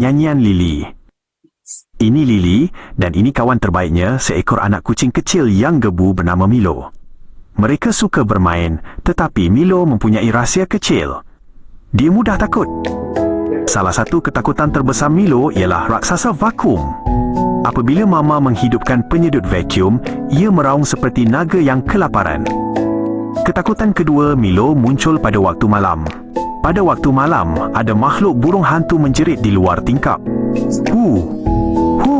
Nyanyian Lily Ini Lily dan ini kawan terbaiknya seekor anak kucing kecil yang gebu bernama Milo. Mereka suka bermain tetapi Milo mempunyai rahsia kecil. Dia mudah takut. Salah satu ketakutan terbesar Milo ialah raksasa vakum. Apabila mama menghidupkan penyedut vacuum, ia meraung seperti naga yang kelaparan. Ketakutan kedua Milo muncul pada waktu malam. Pada waktu malam, ada makhluk burung hantu menjerit di luar tingkap. Hu, hu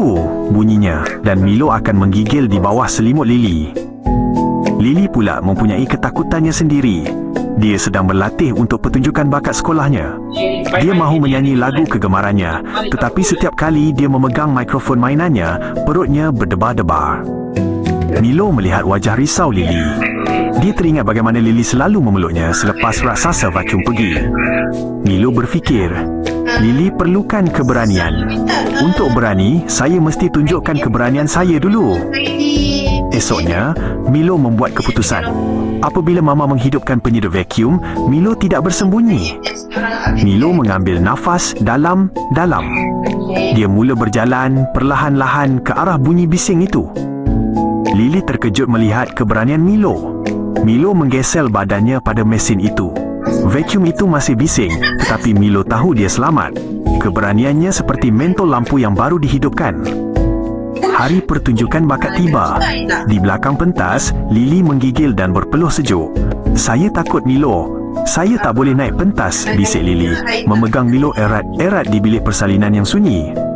bunyinya dan Milo akan menggigil di bawah selimut Lily. Lily pula mempunyai ketakutannya sendiri. Dia sedang berlatih untuk pertunjukan bakat sekolahnya. Dia mahu menyanyi lagu kegemarannya, tetapi setiap kali dia memegang mikrofon mainannya, perutnya berdebar-debar. Milo melihat wajah risau Lily. Dia teringat bagaimana Lily selalu memeluknya selepas raksasa vacuum pergi. Milo berfikir, Lily perlukan keberanian. Untuk berani, saya mesti tunjukkan keberanian saya dulu. Esoknya, Milo membuat keputusan. Apabila Mama menghidupkan penyedut vacuum, Milo tidak bersembunyi. Milo mengambil nafas dalam-dalam. Dia mula berjalan perlahan-lahan ke arah bunyi bising itu. Lily terkejut melihat keberanian Milo. Milo menggesel badannya pada mesin itu. Vacuum itu masih bising, tetapi Milo tahu dia selamat. Keberaniannya seperti mentol lampu yang baru dihidupkan. Hari pertunjukan bakat tiba. Di belakang pentas, Lily menggigil dan berpeluh sejuk. Saya takut Milo. Saya tak boleh naik pentas, bisik Lily. Memegang Milo erat-erat di bilik persalinan yang sunyi.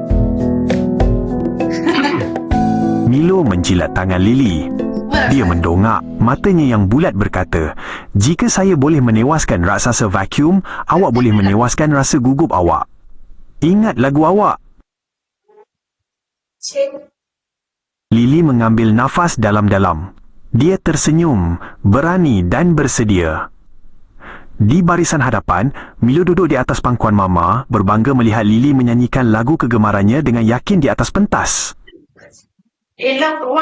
Milo menjilat tangan Lily. Dia mendongak, matanya yang bulat berkata, Jika saya boleh menewaskan raksasa vacuum, awak boleh menewaskan rasa gugup awak. Ingat lagu awak. Lily mengambil nafas dalam-dalam. Dia tersenyum, berani dan bersedia. Di barisan hadapan, Milo duduk di atas pangkuan Mama, berbangga melihat Lily menyanyikan lagu kegemarannya dengan yakin di atas pentas. el auto,